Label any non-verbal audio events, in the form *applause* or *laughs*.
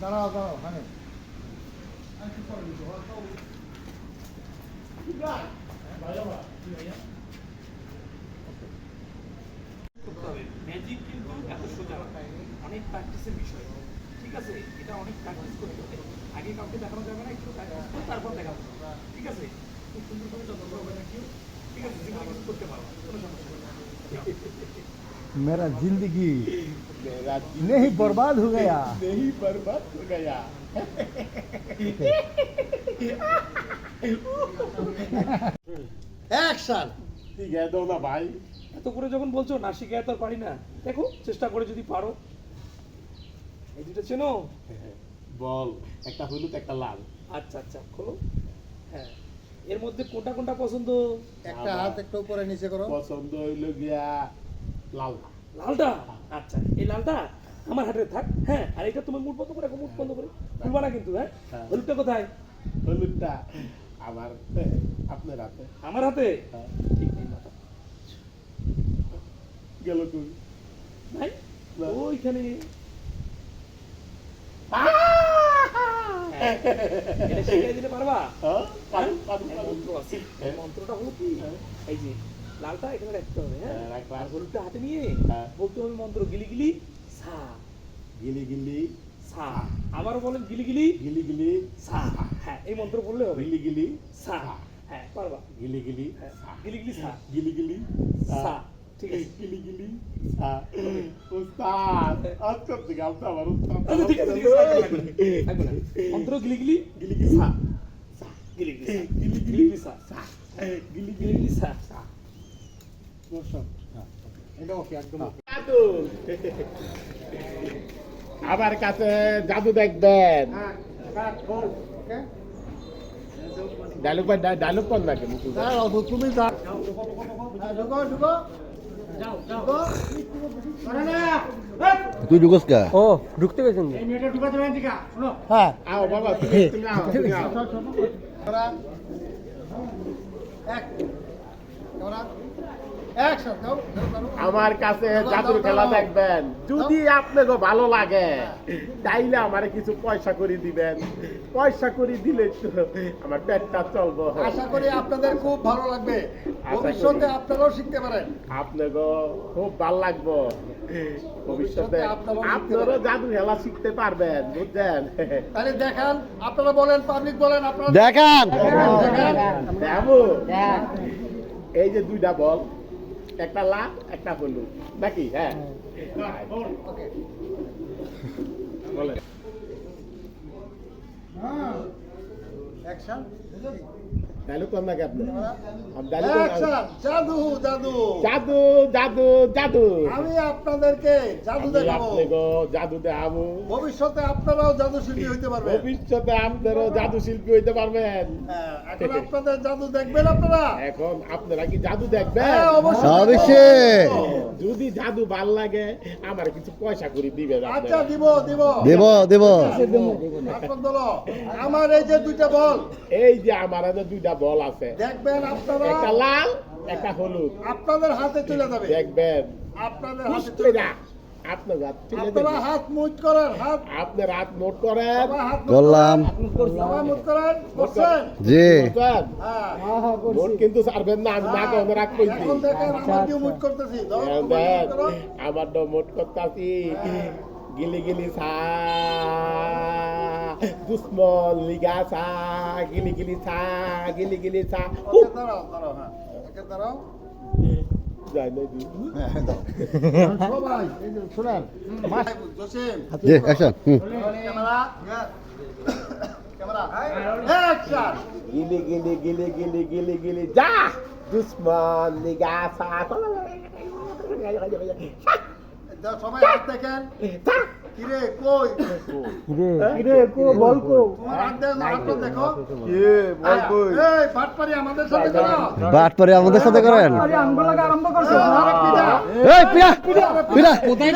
দাঁড়াও দাঁড়াও ম্যাজিক কিন্তু এত অনেক প্র্যাকটিসের বিষয় ঠিক আছে এটা অনেক প্র্যাকটিস আগে দেখানো যাবে না একটু ঠিক আছে খুব সুন্দর ঠিক আছে করতে মেরা জিন্দগি मेरा नहीं बर्बाद हो गया नहीं बर्बाद हो गया অ্যাকশন ठीक है दो ना भाई এত করে যখন বলছো না শিখে তো আর পারি না দেখো চেষ্টা করে যদি পারো এই দুটো চেনো বল একটা হলুদ একটা লাল আচ্ছা আচ্ছা খোলো হ্যাঁ এর মধ্যে কোনটা কোনটা পছন্দ একটা হাত একটু উপরে নিচে করো পছন্দ হইল গিয়া লাল লালটা আচ্ছা। এই লালটা আমার হাতে থাক হ্যাঁ? আর এটা তুমি মুঠ বন্ধ করে মুঠ বন্ধ করে। খুলবা না কিন্তু হ্যাঁ? হ্যাঁ। হলুদটা কোথায়? হলুদটা আমার আপনার হাতে। আমার হাতে? হ্যাঁ। ঠিক নেই গেল তুই নাই? ওইখানে। এটা শিখিয়ে দিতে পারবা? হ্যাঁ? মন্ত্রটা হলো কি। এই যে লালটা এখানে রাখতে হবে হ্যাঁ হ্যাঁ। আর হলুদটা হাতে নিয়ে হ্যাঁ। বলতে হবে মন্ত্র গিলি গিলি সা গিলি গিলি সা আবারও বলেন গিলি গিলি গিলি গিলি সা হ্যাঁ এই মন্ত্র বললে হবে গিলি গিলি সা হ্যাঁ পারবা গিলি গিলি হ্যাঁ গিলি গিলি সা গিলি গিলি সা ঠিক আছে গিলি গিলি উস্তাদ আচ্ছা আমার উস্তাদ আচ্ছা, ঠিক আছে, ঠিক আছে। মন্ত্র গিলি গিলি গিলি গিলি সা গিলি গিলি সা গিলি গিলি সা গিলি গিলি গিলি সা এটা ওকে একদম okay। জাদু আমার কাছে জাদু দেখবেন। ডায়লগ ডায়লগ কর তুমি হ্যাঁ, ঢুকো ঢুকো। ঢুকো। করে না। তুই ঢুকস কা? ও ঢুকতে গেছেন হ্যাঁ। আও বাবা তুমি *laughs* তুমি আও তুমি আও ক্যামেরা এক ক্যামেরা অ্যাকশন দাও দাও, দাও। আমার কাছে জাদুর খেলা দেখবেন যদি আপনাকে ভালো লাগে তাইলে আমারে কিছু পয়সা করে দিবেন পয়সা করে দিলে আমার পেটটা চলবো আশা করি আপনাদের খুব ভালো লাগবে ভবিষ্যতে আপনারাও শিখতে পারেন আপনাকে খুব ভালো লাগবো ভবিষ্যতে জাদু খেলা শিখতে পারবেন বুঝছেন তাহলে দেখান আপনারা বলেন পাবলিক বলেন আপনারা দেখান দেবো এই যে দুইটা বল একটা লাভ একটা হলুদ। নাকি? হ্যাঁ। বলে বলেন অ্যাকশন ডায়লগ কর নাকি আপনি জাদু জাদু। জাদু জাদু জাদু। আমি আপনাদেরকে জাদু দেখাবো। জাদু দেখাবো। ভবিষ্যতে আপনারাও জাদু শিল্পী হইতে পারবেন। ভবিষ্যতে আপনারও জাদু শিল্পী হইতে পারবেন। হ্যাঁ, এখন আপনাদের জাদু দেখবেন আপনারা? এখন আপনারা কি জাদু দেখবেন? হ্যাঁ অবশ্যই অবশ্যই। যদি জাদু ভালো লাগে আমার কিছু পয়সা করে দিবে আচ্ছা। দিব দিব। দেব দেব। আপনার আমার এই যে দুইটা বল। এই যে আমার দুইটা বল আছে। দেখবেন আপনারা একটা লাল একটা হলুদ। আপনাদের হাতে চলে যাবে দেখবেন। আপনাদের হাতে চলে না আপনার হাত তুলে আপনারা হাত মুট করেন হাত আপনার হাত নোট করেন। সবাই হাত মুট করলাম মুট করেন। করছেন জি। বুঝছেন? কিন্তু ছাড়বেন না আমি না কোনো রাখ কইছি। আমার মুট করতেছি। দাও, তোমার দেখ, মুট করো। তো মোট করতাছি। গিলি গিলি সা দুশ্মন লিগা সা গিলি গিলি সা গিলি গিলি ওকে, দাঁড়াও দাঁড়াও হ্যাঁ। দাঁড়াও। সবাই শুনেন গিলি গিলি গিলি গিলি গিলি গিলি যা! দুশ্মন লিগা দাও, সবাই হাত দেখেন। কিরে কই? রে কো বল কো। তোমার হাত দেন হাতটা দেখো। কে বল কই? এই বাটপারি আমাদের সাথে করো। বাট আমাদের সাথে করেন। আরে আমগো আরম্ভ করছ। এই পিয়া পিয়া কোথায়